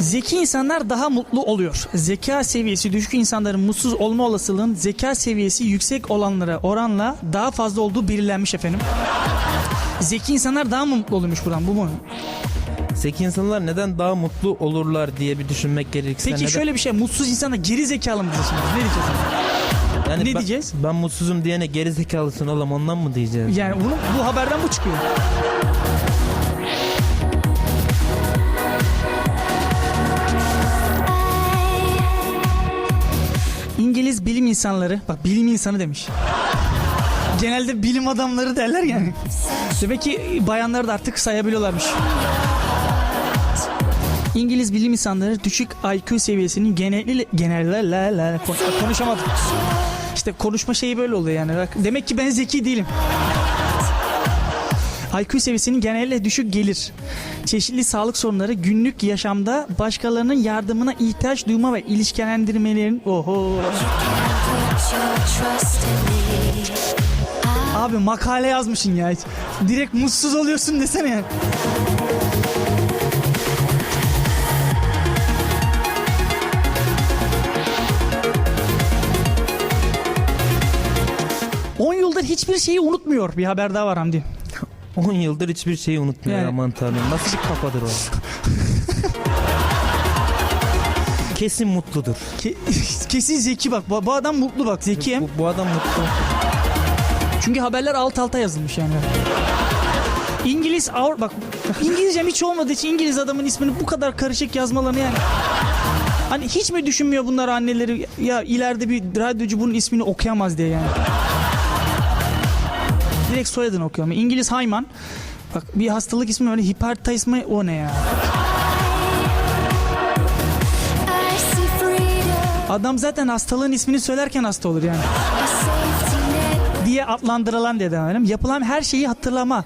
Zeki insanlar daha mutlu oluyor. Zeka seviyesi düşük insanların mutsuz olma olasılığın zeka seviyesi yüksek olanlara oranla daha fazla olduğu belirlenmiş efendim. Zeki insanlar daha mı mutlu oluyormuş buradan bu mu? Zeki insanlar neden daha mutlu olurlar diye bir düşünmek gerekirse Peki neden- şöyle bir şey mutsuz insana geri zekalı mı diyeceğiz? Ne diyeceğiz? Yani ne ben- diyeceğiz? Ben mutsuzum diyene geri zekalısın oğlum ondan mı diyeceğiz? Yani bunu, bu haberden bu çıkıyor. İngiliz bilim insanları, bak bilim insanı demiş. Genelde bilim adamları derler yani. Demek ki bayanları da artık sayabiliyorlarmış. İngiliz bilim insanları düşük IQ seviyesinin genelli genel la la la kon- konuşamadım. İşte konuşma şeyi böyle oluyor yani. Bak, Demek ki ben zeki değilim. IQ seviyesinin genelde düşük gelir. Çeşitli sağlık sorunları günlük yaşamda başkalarının yardımına ihtiyaç duyma ve ilişkilendirmelerin oho. Abi makale yazmışsın ya. Direkt mutsuz oluyorsun desene ya. Yıldır hiçbir şeyi unutmuyor. Bir haber daha var Hamdi. 10 yıldır hiçbir şeyi unutmuyor Yani- aman tanrım. Nasıl bir kafadır o? Kesin mutludur. Ke- Kesin zeki bak. Bu, bu adam mutlu bak. Zeki hem. Bu, bu adam mutlu. Çünkü haberler alt alta yazılmış yani. İngiliz Avrupa bak İngilizcem hiç olmadığı için İngiliz adamın ismini bu kadar karışık yazmalarını yani. Hani hiç mi düşünmüyor bunlar anneleri ya ileride bir radyocu bunun ismini okuyamaz diye yani. Direkt soyadını okuyor ama İngiliz Hayman. Bak bir hastalık ismi öyle hipertiz mi o ne ya? Adam zaten hastalığın ismini söylerken hasta olur yani. diye adlandırılan dedi efendim. Yapılan her şeyi hatırlama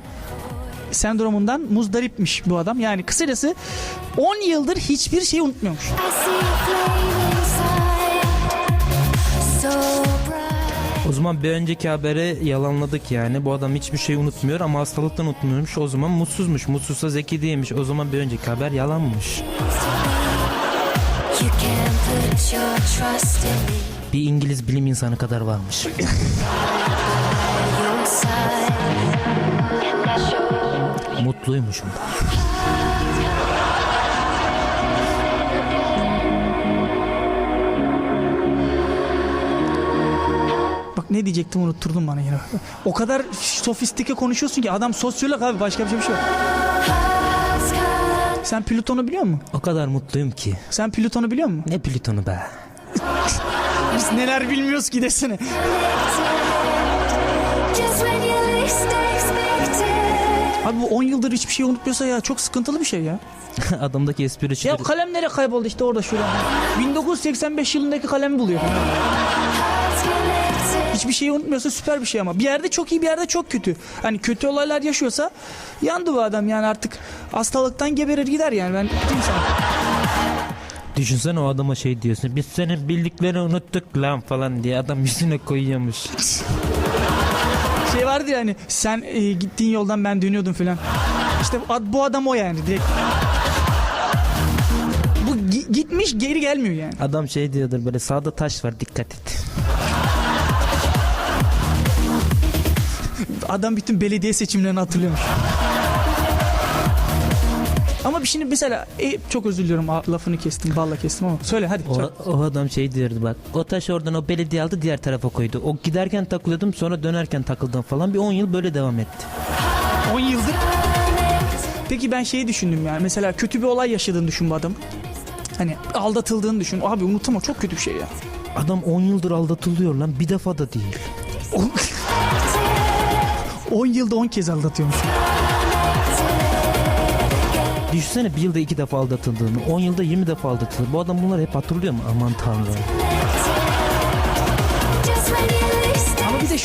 sendromundan muzdaripmiş bu adam. Yani kısacası 10 yıldır hiçbir şeyi unutmuyormuş. O zaman bir önceki haberi yalanladık yani. Bu adam hiçbir şey unutmuyor ama hastalıktan unutmuyormuş. O zaman mutsuzmuş. Mutsuzsa zeki değilmiş. O zaman bir önceki haber yalanmış. Bir İngiliz bilim insanı kadar varmış. Mutluymuşum da. Ne diyecektim unutturdun bana yine. O kadar sofistike konuşuyorsun ki adam sosyolog abi başka bir şey, bir şey yok. Sen Plüton'u biliyor musun? O kadar mutluyum ki. Sen Plüton'u biliyor musun? Ne Plüton'u be. Biz neler bilmiyoruz ki desene. Abi bu 10 yıldır hiçbir şey unutmuyorsa ya çok sıkıntılı bir şey ya. Adamdaki espri Ya şudur. kalem nereye kayboldu işte orada şurada. 1985 yılındaki kalemi buluyor. Hiçbir şeyi unutmuyorsa süper bir şey ama. Bir yerde çok iyi bir yerde çok kötü. Hani kötü olaylar yaşıyorsa yandı bu adam yani artık hastalıktan geberir gider yani ben diyeyim sana. Düşünsene o adama şey diyorsun. Biz senin bildiklerini unuttuk lan falan diye adam yüzüne koyuyormuş. Şey vardı ya hani sen e, gittiğin yoldan ben dönüyordum falan. İşte bu ad- bu adam o yani direkt. Bu gi- gitmiş geri gelmiyor yani. Adam şey diyordur böyle sağda taş var dikkat et. Adam bütün belediye seçimlerini hatırlıyormuş. Ama bir şimdi mesela e, çok özür diliyorum lafını kestim balla kestim ama söyle hadi. O, o adam şey diyordu bak. O taş oradan o belediye aldı diğer tarafa koydu. O giderken takılıyordum sonra dönerken takıldım falan. Bir 10 yıl böyle devam etti. 10 yıldır. Peki ben şeyi düşündüm yani mesela kötü bir olay yaşadığını düşün bu adam. Hani aldatıldığını düşün. Abi unutamam çok kötü bir şey ya. Adam 10 yıldır aldatılıyor lan bir defa da değil. 10 yılda 10 kez aldatıyormuş. Düşünsene bir yılda iki defa aldatıldığını. 10 yılda 20 defa aldatılır. Bu adam bunları hep hatırlıyor mu? Aman tanrım. Ama bir de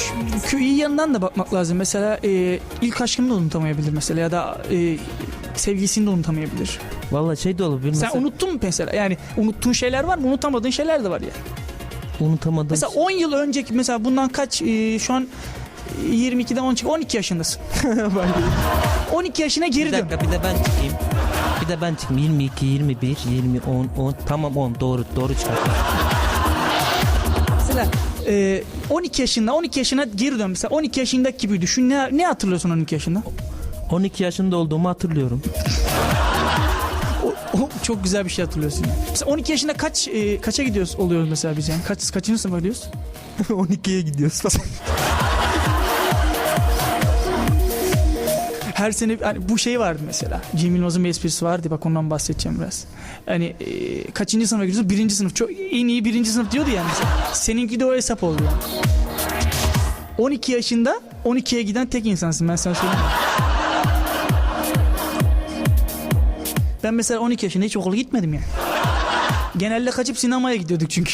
şu, iyi yanından da bakmak lazım. Mesela e, ilk aşkını da unutamayabilir mesela ya da e, sevgilisini de unutamayabilir. Vallahi şey de olabilir. Sen mesela, unuttun mu mesela? Yani unuttuğun şeyler var mı? Unutamadığın şeyler de var ya. unutamadım. Mesela 10 yıl önceki mesela bundan kaç e, şu an 22'den 12 12 yaşındasın. 12 yaşına geri bir dön. dakika bir de ben çıkayım. Bir de ben çıktım 22, 21, 20, 10, 10. Tamam 10 doğru doğru çıkarttım. Mesela e, 12 yaşında 12 yaşına geri dön mesela 12 yaşındaki gibi düşün. Ne, ne hatırlıyorsun 12 yaşında? 12 yaşında olduğumu hatırlıyorum. O, o çok güzel bir şey hatırlıyorsun. Mesela 12 yaşında kaç e, kaça gidiyoruz oluyoruz mesela biz yani? Kaç kaçıncı sınıfa gidiyoruz? 12'ye gidiyoruz falan. Her sene hani bu şey vardı mesela. Cem Yılmaz'ın bir esprisi vardı. Bak ondan bahsedeceğim biraz. Hani e, kaçıncı sınıfa gidiyorsun? Birinci sınıf. Çok en iyi birinci sınıf diyordu yani. Seninki de o hesap oldu yani. 12 yaşında 12'ye giden tek insansın ben sana söyleyeyim. Ben mesela 12 yaşında hiç okula gitmedim yani. Genelde kaçıp sinemaya gidiyorduk çünkü.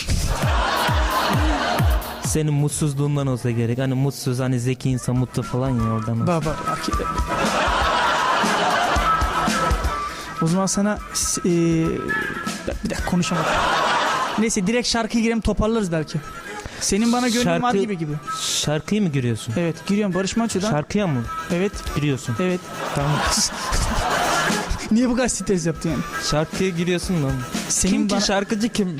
Senin mutsuzluğundan olsa gerek. Hani mutsuz hani zeki insan mutlu falan ya oradan. olsa. Baba erkekler. O zaman sana e, bir dakika konuşamadım. Neyse direkt şarkıya girelim toparlarız belki. Senin bana gönlün var Şarkı- gibi gibi. Şarkıyı mı giriyorsun? Evet giriyorum Barış Manço'dan. Şarkıya mı Evet giriyorsun? evet. Tamam. Niye bu kadar stres yaptın yani? Şarkıya giriyorsun lan. Senin kim bana... ki şarkıcı kim?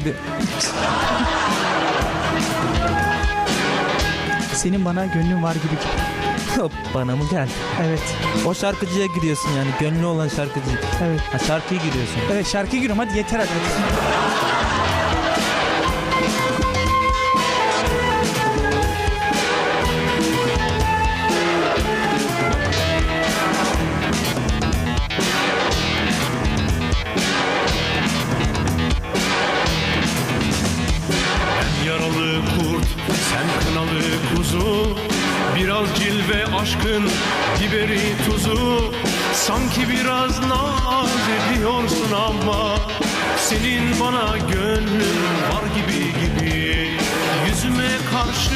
Senin bana gönlün var gibi gibi. Bana mı geldi? Evet O şarkıcıya giriyorsun yani gönlü olan şarkıcı. evet. Ha şarkıya giriyorsun. Evet şarkıya giriyorum hadi yeter hadi. cilve aşkın biberi tuzu Sanki biraz naz ediyorsun ama Senin bana gönlün var gibi gibi. Yüzüme karşı